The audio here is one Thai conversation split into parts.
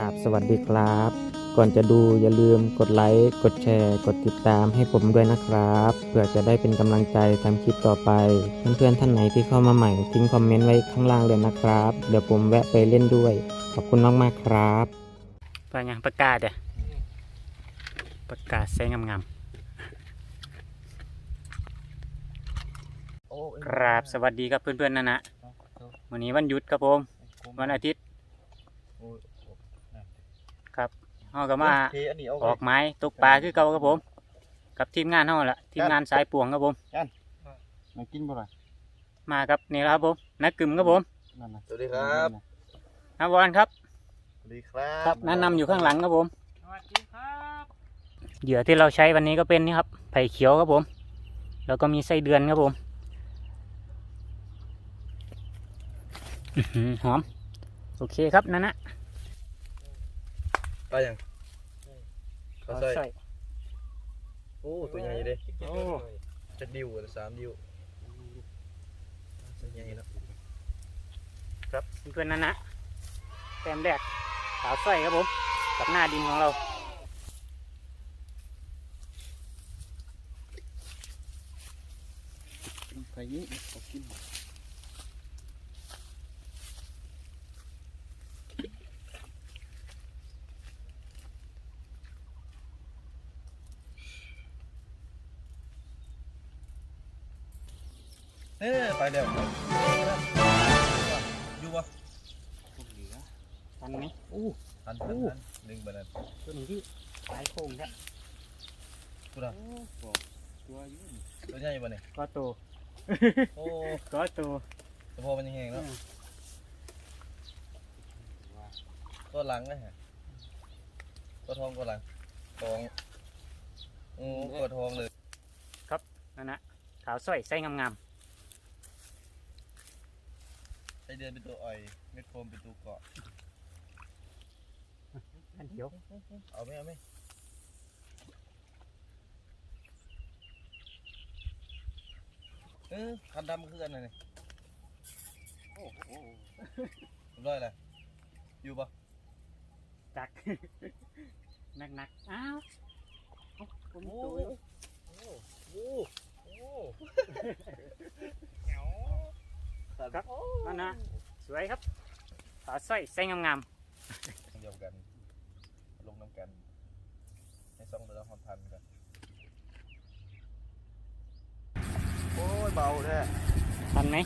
ราบสวัสดีครับ ก่อนจะดูอย่าลืมกดไลค์ กดแชร์ กดติดตามให้ผมด้วยนะครับ เพื่อจะได้เป็นกำลังใจทำคลิปต่อไป เพื่อนๆท่านไหนที่เข้ามาใหม่ทิ้งคอมเมนต์ไว้ข้างล่างเลยนะครับ เดี๋ยวผมแวะไปเล่นด้วย ขอบคุณมากๆครับปยังประกาศเด้อประกาศใส่งามๆครับสวัสดีครับเพื่อนๆนะนะวันนี้วันหยุดครับผมวันอาทิตย์ครับ เฮาก็มาออกไม้ตกปลาคือเก่าครับผม กับทีมงานเฮาละทีมงานสายป่วงครับผมมากินบ่ล่ะมาครับนี่แหละครับผมนักกึมครับผมนั่นน่ะสวัสดีครับนาวอนครับสวัสดีครับครับแนะนำอยู่ข้างหลังครับผมเหยื่อที่เราใช้วันนี้ก็เป็นนี่ครับไผ่เขียวครับผม แล้วก็มีไส้เดือนครับผมอื้อหือหอม โอเคครับนั่นนะ ไปยังเขาใส่โอ้ตัวใหญ่เลยโอ้จะดิวหรือสามดิวตัวใหญ่แล้วครับเพื่อนๆนั่นนะแต้มแรกขาวสร้อยครับผมกับหน้าดินของเราไปยิ่งเอากิน เอ้ไปแล้วอยู่ปะทันไหมทันทันทันหนึ่งบาทนั้นตัวนี้ที่สายโค้งครับกูนะตัวอยุ่นตัวใหญ่ปะเนี่ยก็โตโอ้ก็โตสะโพกมันยังแห้งแล้วตัวหลังนะฮะตัวทองตัวหลังทองโอ้ตัวทองเลยนั่นนะขาวสร้อยไส้งามไส้เดือนเป็นตัวอ่อย เม็ดโฟมเป็นตัวเกาะๆอันเขียวเอาไหมเอาไหมเออคันดำคืออันไหนเนี่ยโอ้โหเรียบร้อยเลยอยู่ปะจักหนักๆอ้าวเอ้าผมโอ้ตัวโหอยู่โอ้โห ครับนั่นนะสวยครับขาวสร้อยไส้งามเดียวกันลงน้ำกันให้สองตัวละหพันกันโอ้ยเบาแท้ๆทันไหม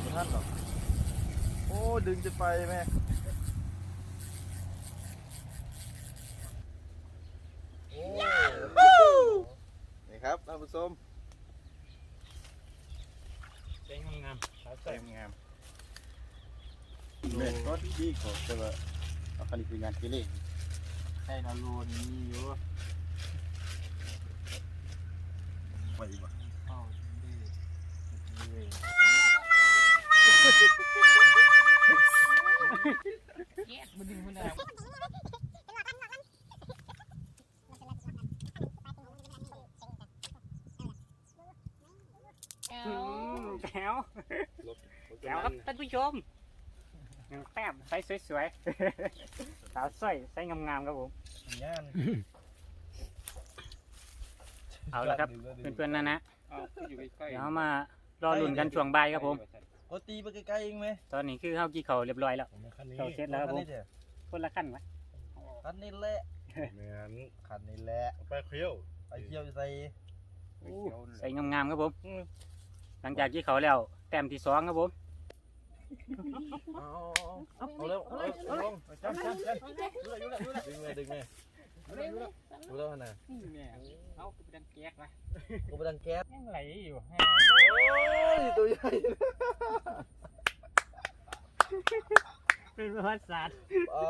ไม่ทันหรอกโอ้ยดึงจะไปแม่โอ้นี่ครับท่านผู้ชม ไส้งามๆขาวสร้เต็อยมงามเม็ดก็ดีกว่าแต่ว่าเอาคันนี้คืองานเกเรไส้นอรูนี่มีอยู่ไปดีกว่าอ้าวดีมันดึงมันได้อืม แก้วแก้วครับท่านผู้ชมหนึ่งแต้มไซส์สวยๆสาวสร้อยไซส์งามๆครับผมย่านเอาละครับเพื่อนๆนะนะอยู่ใกล้เดี๋ยวเรามารอลุ้นกันช่วงบ่ายครับผมโอ้ตีไปไกลๆเองไหมตอนนี้คือเข้ากี่เขาเรียบร้อยแล้วคันนี้เข้าเสร็จแล้วครับผมคันนี้เถอะคนละขั้นไหมคันนี้แหละแม่นคันนี้แหละไปเคี้ยวไปเที่ยวใส่ใส่งามๆครับผม หลังจากที่เขาแล้วแต้มที่สองครับผมเอาเร็วเอาเร็วเอาลงเอาจับจับจับดึงเลยดึงเลยดูแล้วนาดเอาไปดันแก๊กนะกูไปดังแก๊สยังไหลอยู่โอ้ยตัวใหญ่เป็นประวัติศาสตร์อ๋อ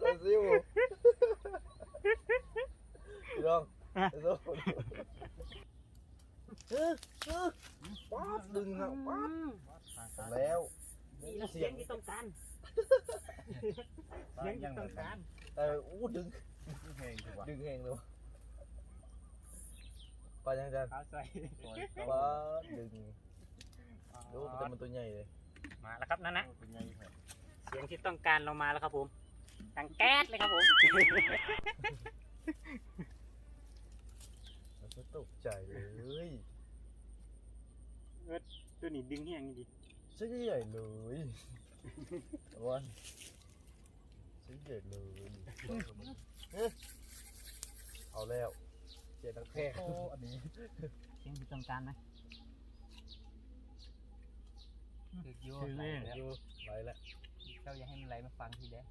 ตัวซิวพี่น้องไอ้โซ่เออเออป๊า ดดึงครับป๊าดแล้วนี่เราเสียงที่ต้องการเสียงที่ต้องการแต่อู้ดึงแหงดีกว่าดึงแหงเลยวะไปยังจันเขาใส่ป๊าดดึงดูมันจะมันตัวใหญ่เลยมาแล้วครับนั่นนะเป็นไงครับเสียงที่ต้องการเรามาแล้วครับผมดังแก๊สเลยครับผมมันก็ตกใจเลย ตัวนี้ดึงเฮียงดีใช่ใหญ่เลยวันใช่ใหญ่เลยเอ๊ะเอาแล้วเจ็ดตังแค่โอ้อันนี้เสียงที่ต้องการไหมคือโยคือไหลเล่นแล้วไรแล้วเจ้าอย่าให้มันไหลมาฟังทีเดียว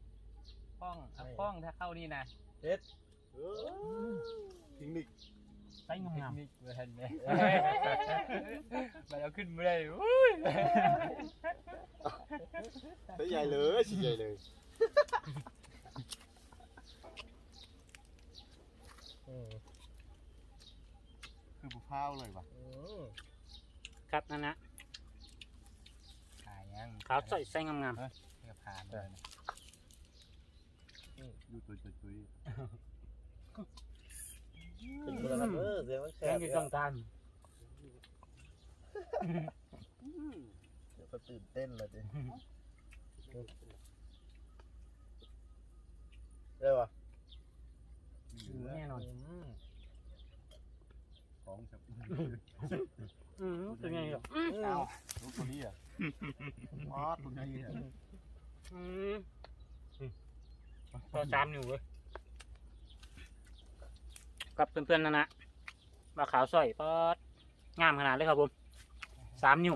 ป้องอะป้องถ้าเข้านี่นะเจ็ดเทคนิค ใส่งามนี่เบอร์ทันเนี่ยมันเอาขึ้นไม่ได้อุ้ยใช้ใหญ่เลยสิใหญ่เลยอืมคือผู้พาวเลยว่ะอืมๆครับนั่นนะขายยังขาวใส่ใส่งามเพื่อผ่านเลยนะ ดูตัวจุยเป็นคนละเออเสียงมันๆแคเสียงบที่ต้องการเดี๋ยวก็ตื่นเต้นเลยดิได้ปะแน่นอนอืมของครับอืมเป็นไงครับเอาลูกตัวนี้อะว้าตัวนี้อะอืมก็สามนิ้วเลย กับเพื่อนๆนั่นนะปลาขาวสร้อยปอดงามขนาดเลยครับผมสามนิ้ว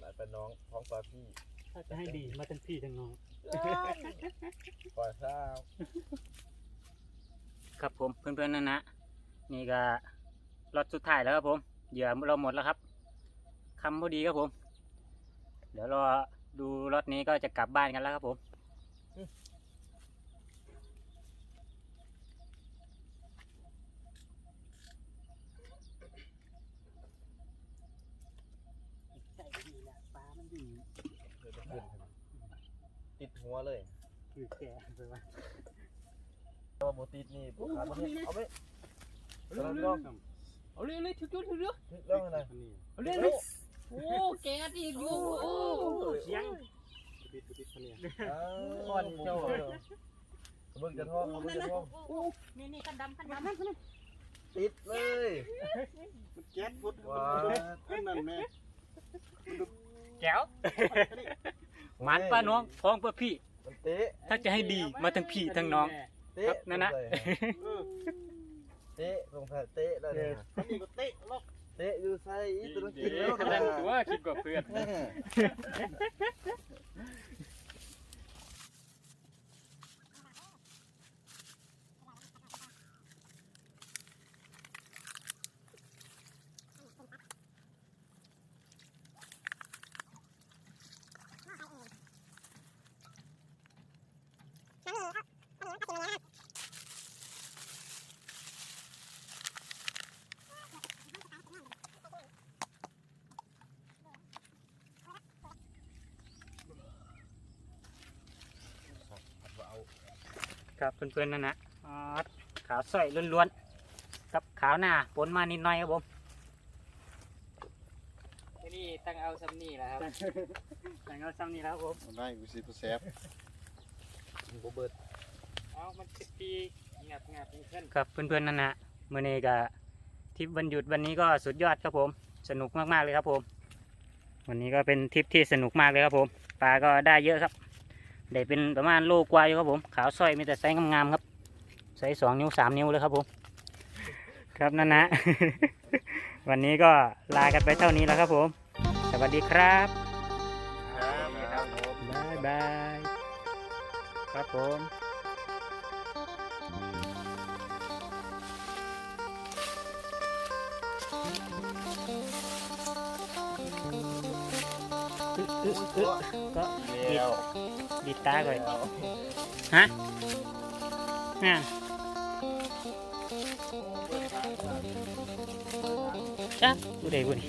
หลายเป็นน้องท้องปลาพี่ถ้าจะให้ดีมาทั้งพี่ทั้งน้องปล่อยข้าวครับผมเพื่อนๆนั่นนะนี่ก็รถสุดท้ายแล้วครับผมเหยื่อเราหมดแล้วครับคำพอดีครับผม เดี๋ยวรอดูรถนี้ก็จะกลับบ้านกันแล้วครับผม เดี๋ยวจะขึ้นติด หัวเลยคือแก่ไปว่าถ้าว่าโบติดนี่พวกขาประเทศเอาไปเอาไปลองเอาเรื่อยๆถือๆถือลองอะไรอันนี้ๆเอาเรื่อยๆโอ้แกอีกอยู่โอ้เสียงปิดปิดเนี่ยก้อนเจ้าเบิ่งจะท้องเบิ่งจะท้องนี่นี่กันดำกันดำติดเลยมันแก๊สพุดว้าอันนั้นแม่แก้ว มันป้าน้องพ้องเพื่อพี่ มันเตะถ้าจะให้ดีมาทั้งพี่ทั้งน้อง เตะครับนั่นนะ เออเตะลงท้ายเตะแล้วเนี่ยอันนี้ก็เตะล็อกเตะอยู่ใส่อีตัวกินเดี๋ยวกำลังตัวคิดกว่าเพื่อน ครับเพื่อนๆนั่นนะอ๋อขาวสร้อยล้วนๆกับขาวหน้าปนมานิดหน่อยครับผมนี่ตั้งเอาซัมนี่แหละครับแต่งเอาซ้ำนี่แล้วครับผมได้กูสิตัวแซฟโบเบิร์ตเอามันสิบปีงับงับเพื่อนครับเพื่อนๆนั่นนะเมื่อนี้ก็ทริปวันหยุดวันนี้ก็สุดยอดครับผม สนุกมากๆเลยครับผม วันนี้ก็เป็นทริปที่สนุกมากเลยครับผมปลาก็ได้เยอะครับ ได้เป็นประมาณโลกว่าอยู่ครับผม ขาวสร้อยมีแต่ไซส์งามๆครับไซส์สองนิ้วสามนิ้วเลยครับผม ครับนั่นนะ วันนี้ก็ลากันไปเท่านี้แล้วครับผม สวัสดีครับครับผมบายบายครับผมก็เดียว ดีดตาก่อนฮะน่ะจ้ะบุเดบุเด